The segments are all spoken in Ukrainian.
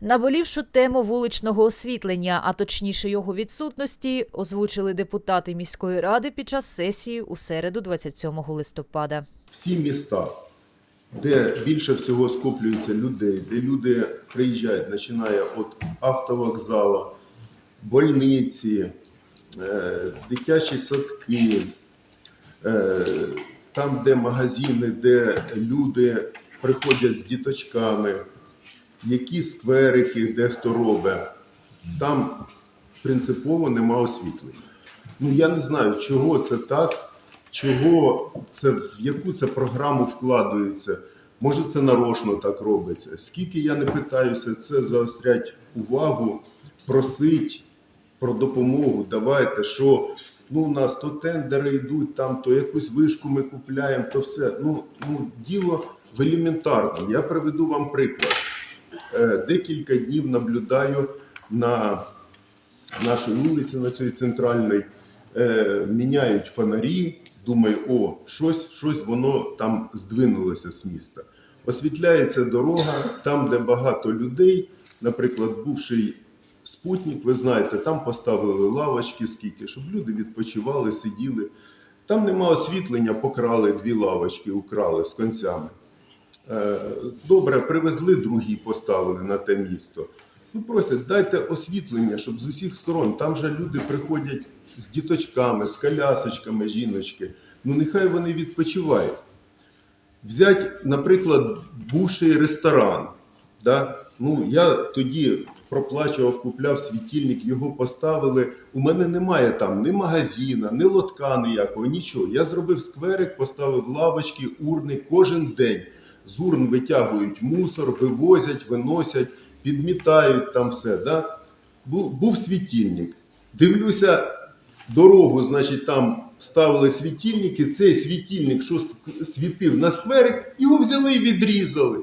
Наболівшу тему вуличного освітлення, а точніше його відсутності, озвучили депутати міської ради під час сесії у середу, 27 листопада. всі міста, де більше всього скоплюється людей, де люди приїжджають, починає від автовокзалу, больниці, е, дитячі садки, е, там, де магазини, де люди приходять з діточками, які скверики, де хто робить, там принципово нема освітлення. Ну я не знаю, чого це так, чого це, в яку це програму вкладається. Може, це нарочно так робиться. Скільки я не питаюся, це заострять увагу, просить про допомогу. Давайте, що ну, у нас то тендери йдуть, там, то якусь вишку ми купляємо, то все. Ну, ну діло в елементарному. Я приведу вам приклад. Е, Декілька днів наблюдаю на нашій вулиці, на цій центральній, е, міняють фонарі. Думаю, о, щось, щось воно там здвинулося з міста. Освітляється дорога, там, де багато людей, наприклад, бувший спутник, ви знаєте, там поставили лавочки скільки, щоб люди відпочивали, сиділи. Там нема освітлення, покрали дві лавочки, украли з концями. Е, Добре, привезли другі, поставили на те місто. Ну просять, дайте освітлення, щоб з усіх сторон. Там же люди приходять з діточками, з колясочками, жіночки. Ну нехай вони відпочивають. Взять, наприклад, бувший ресторан. Да? Ну, я тоді проплачував, купляв світильник, його поставили. У мене немає там ні магазина, ні лотка ніякого, нічого. Я зробив скверик, поставив лавочки, урни кожен день. З урн витягують мусор, вивозять, виносять, підмітають там все. Да? Був, був світильник. Дивлюся, дорогу, значить, там ставили світильники. Цей світильник, що світив на скверик, його взяли і відрізали.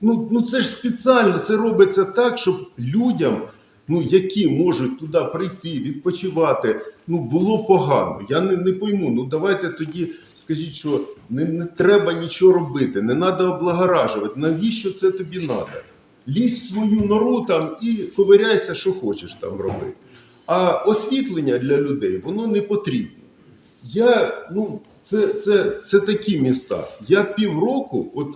Ну, ну це ж спеціально, це робиться так, щоб людям, ну, які можуть туди прийти, відпочивати, ну, було погано. Я не, не пойму. Ну давайте тоді скажіть, що не, не треба нічого робити, не треба облагоражувати. Навіщо це тобі треба? Лізь свою нору там і ковиряйся, що хочеш там робити. А освітлення для людей воно не потрібно. Я, ну, це, це, це такі міста. Я півроку, от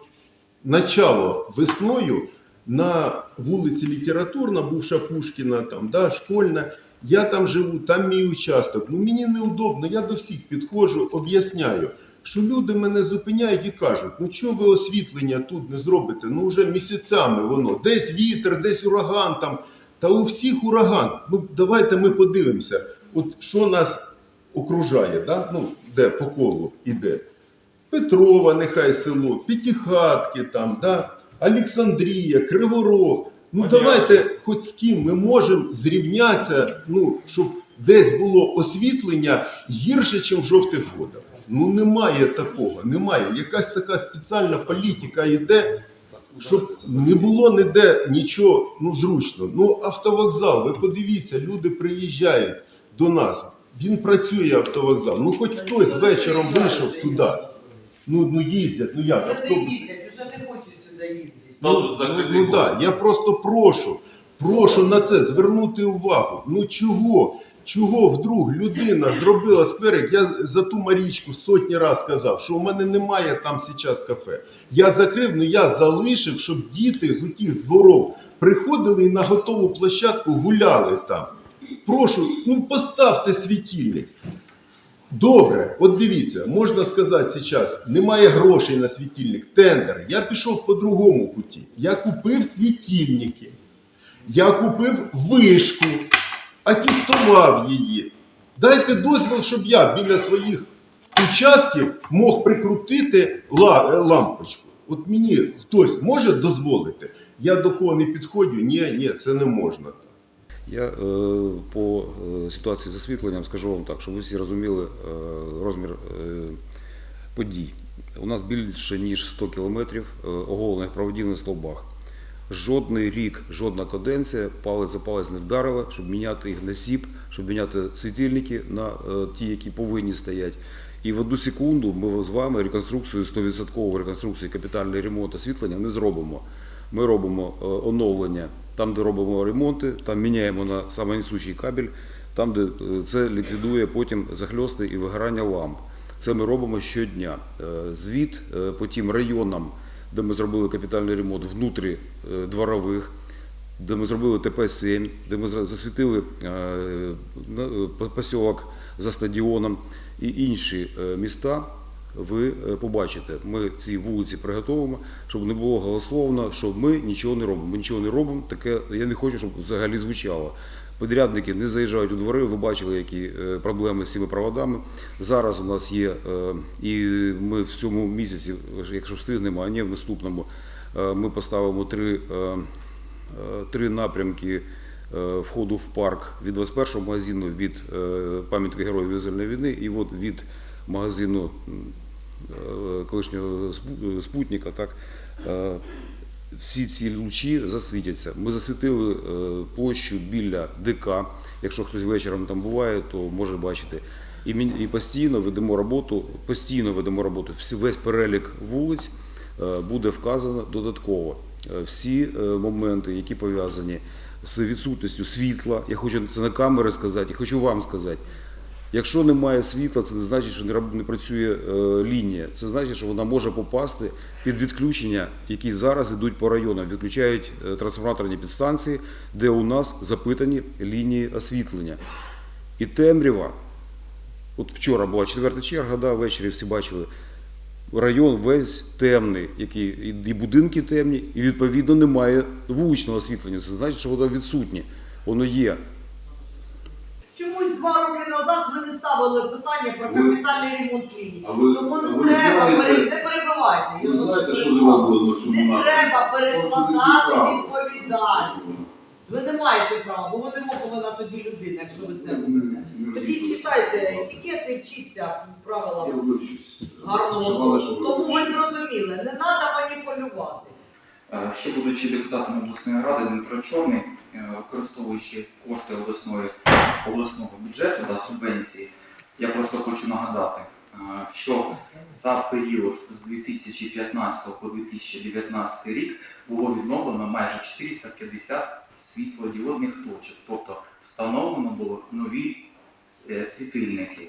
начало весною на вулиці Літературна, бувша Пушкіна, там, да, школьна. Я там живу, там мій участок. Ну мені неудобно, я до всіх підходжу, об'ясняю, що люди мене зупиняють і кажуть, ну чого ви освітлення тут не зробите? Ну вже місяцями воно, десь вітер, десь ураган там. Та у всіх ураган. Ну давайте ми подивимося, от що нас окружає, да? ну, де по колу іде. Петрова, нехай село, П'ятихатки там, да? Олександрія, Криворог. Ну давайте хоч з ким ми можемо зрівнятися, ну, щоб десь було освітлення гірше, ніж в жовтих водах. Ну немає такого, немає. Якась така спеціальна політика йде, щоб не було ніде нічого ну, зручно. Ну, автовокзал, ви подивіться, люди приїжджають до нас. Він працює автовокзал. Ну, хоч хтось вечором вийшов туди. Ну, ну їздять, ну як, автобус. вже не хочуть сюди їздити. Статус Ну, ну, да, я просто прошу, прошу на це звернути увагу. Ну чого? Чого вдруг людина зробила скверик? Я за ту Марічку сотні раз сказав, що у мене немає там зараз кафе. Я закрив, ну я залишив, щоб діти з утіх дворов приходили і на готову площадку гуляли там. Прошу, ну поставте світильник. Добре, от дивіться, можна сказати зараз, немає грошей на світильник, тендер. Я пішов по другому путі. Я купив світильники, я купив вишку, атестував її. Дайте дозвіл, щоб я біля своїх участків мог прикрутити е, лампочку. От мені хтось може дозволити? Я до кого не підходжу, ні, ні, це не можна. Я е, по е, ситуації з освітленням скажу вам так, щоб ви всі розуміли е, розмір подій. У нас більше ніж 100 кілометрів оголених проводів на стовбах. Жодний рік, жодна каденція палець за палець не вдарила, щоб міняти їх на сіп, щоб міняти світильники на ті, які повинні стояти. І в одну секунду ми з вами реконструкцію, 100% реконструкцію, капітальний ремонт освітлення не зробимо. Ми робимо оновлення там, де робимо ремонти, там міняємо на самонесучий кабель, там, де е, це ліквідує потім захльости і вигорання ламп. Це ми робимо щодня. Е, Звіт е, по тим районам, де ми зробили капітальний ремонт внутрі дворових, де ми зробили ТП-7, де ми засвітили посілок за стадіоном і інші міста. Ви е, побачите, ми ці вулиці приготовимо, щоб не було голословно, що ми нічого не робимо. Ми нічого не робимо. Таке я не хочу, щоб взагалі звучало. Подрядники не заїжджають у двори. Ви бачили, які е, проблеми з цими проводами. Зараз у нас є, е, і ми в цьому місяці, якщо встигнемо, а не в наступному, ми поставимо три, три напрямки входу в парк від 21-го магазину від пам'ятника Героїв Визвольної війни і от від магазину колишнього спутника. Так, е, всі ці лучі засвітяться. Ми засвітили е, площу біля ДК. Якщо хтось вечором там буває, то може бачити. І, постійно ведемо роботу, постійно ведемо роботу. Весь перелік вулиць е, буде вказано додатково. Е, Всі моменти, які пов'язані з відсутністю світла, я хочу це на камери сказати, і хочу вам сказати. Якщо немає світла, це не значить, що не працює е, лінія. Це значить, що вона може попасти під відключення, які зараз йдуть по районам. Відключають е, трансформаторні підстанції, де у нас запитані лінії освітлення. І темрява, от вчора була четверта черга, да, ввечері всі бачили. Район весь темний, який і- будинки темні, і відповідно немає вуличного освітлення. Це значить, що воно відсутнє. Воно є. Два роки назад ви не ставили питання про Ви- капітальний ремонт лінії. А ви- Тому а не ви треба знаєте- пере- не перебивайте. я Ви знаєте, не що перебивала. зроблено в цьому Не напрямку? треба перекладати відповідальність. Ви не маєте права, бо ви не вихована тоді людина, якщо ви це робите. Тоді читайте етикети вчіться правила гарного. Тому ви зрозуміли, не треба маніпулювати. Е, Ще будучи депутатом обласної ради, Дмитро Чорний, е, використовуючи кошти обласної, обласного бюджету та субвенції, я просто хочу нагадати, е, що за період з 2015 по 2019 рік було відновлено майже 450 світлодіодних точок, тобто встановлено було нові світильники.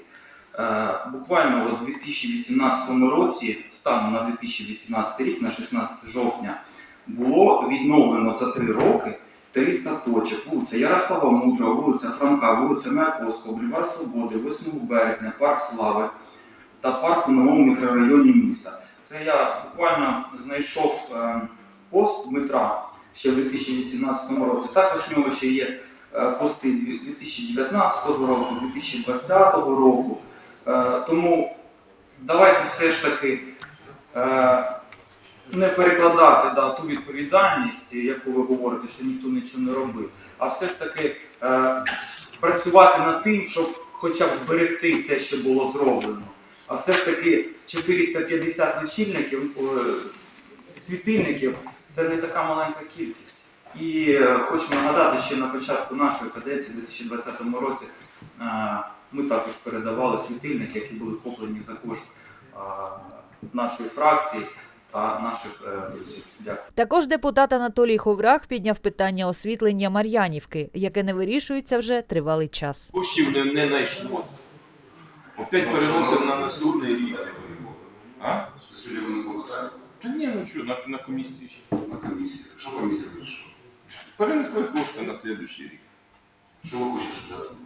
Буквально у 2018 році, станом на 2018 рік, на 16 жовтня, було відновлено за три роки 300 точок. Вулиця Ярослава Мудрого, вулиця Франка, вулиця Маяковського, Бульвар Свободи, 8 березня, Парк Слави та парк у новому мікрорайоні міста. Це я буквально знайшов е, пост Дмитра ще в 2018 році. Також в нього ще є е, пости 2019 року, 2020 року. Е, Тому давайте все ж таки не перекладати да, ту відповідальність, яку ви говорите, що ніхто нічого не робив, а все ж таки е, працювати над тим, щоб хоча б зберегти те, що було зроблено. А все ж таки 450 лічильників, е, світильників це не така маленька кількість. І е, хочу нагадати, що на початку нашої каденції, у 2020 році, е, ми також передавали світильники, які були куплені за кошт е, нашої фракції та наших е, друзів. Дякую. Також депутат Анатолій Ховрах підняв питання освітлення Мар'янівки, яке не вирішується вже тривалий час. Коштів не, не знайшлося. Опять переносимо на наступний рік. А? Сьогодні Та ні, ну що, на, на комісії ще. на комісії. Що комісія вирішила? Перенесли кошти на слідуючий рік. Що ви хочете, щоб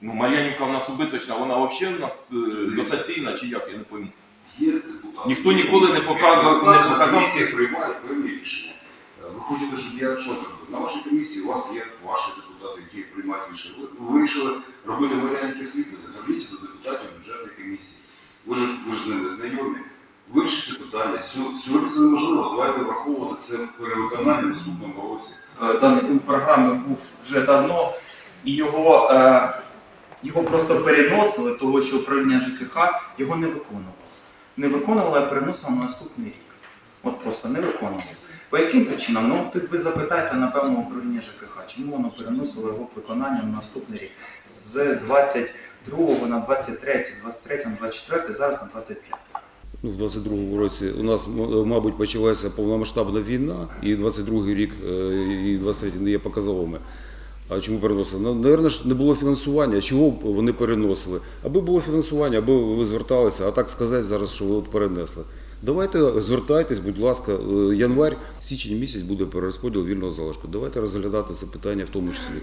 Ну, Мар'янівка в нас убиточна, вона взагалі в нас е, дотаційна чи як, я не пам'ятаю. Ніхто ніколи не показав- не показав- Комісії приймають певні рішення. Е, Ви хочете, щоб я що? На вашій комісії у вас є ваші депутати, які приймають рішення. Ви, ви вирішили робити варіанти освітлення. Зверніться до депутатів бюджетної комісії. Ви ж, ви ж з ними знайомі. Вирішіть це питання. Сьогодні сьогодні це неможливо. Давайте враховувати це перевиконання в наступному році. Е, Даний пункт програми був вже давно, і його, е, його просто переносили, того що управління ЖКХ його не виконувало. Не виконувало, а переносило на наступний рік. От просто не виконувало. По яким причинам? Ну, ти ви запитайте, напевно, управління ЖКХ, чому воно переносило його виконання на наступний рік з 22 на 23, з 23 на 24, зараз на 25. Ну, в 22-му році у нас, м- мабуть, почалася повномасштабна війна, і 22-й рік, е, і 23-й не є показовими. А чому переносили? Ну, Наверно, ж не було фінансування. Чого б вони переносили? Аби було фінансування, аби ви зверталися, а так сказати зараз, що ви от перенесли. Давайте звертайтесь, будь ласка, е, январь, січень місяць буде перерозподіл вільного залишку. Давайте розглядати це питання в тому числі.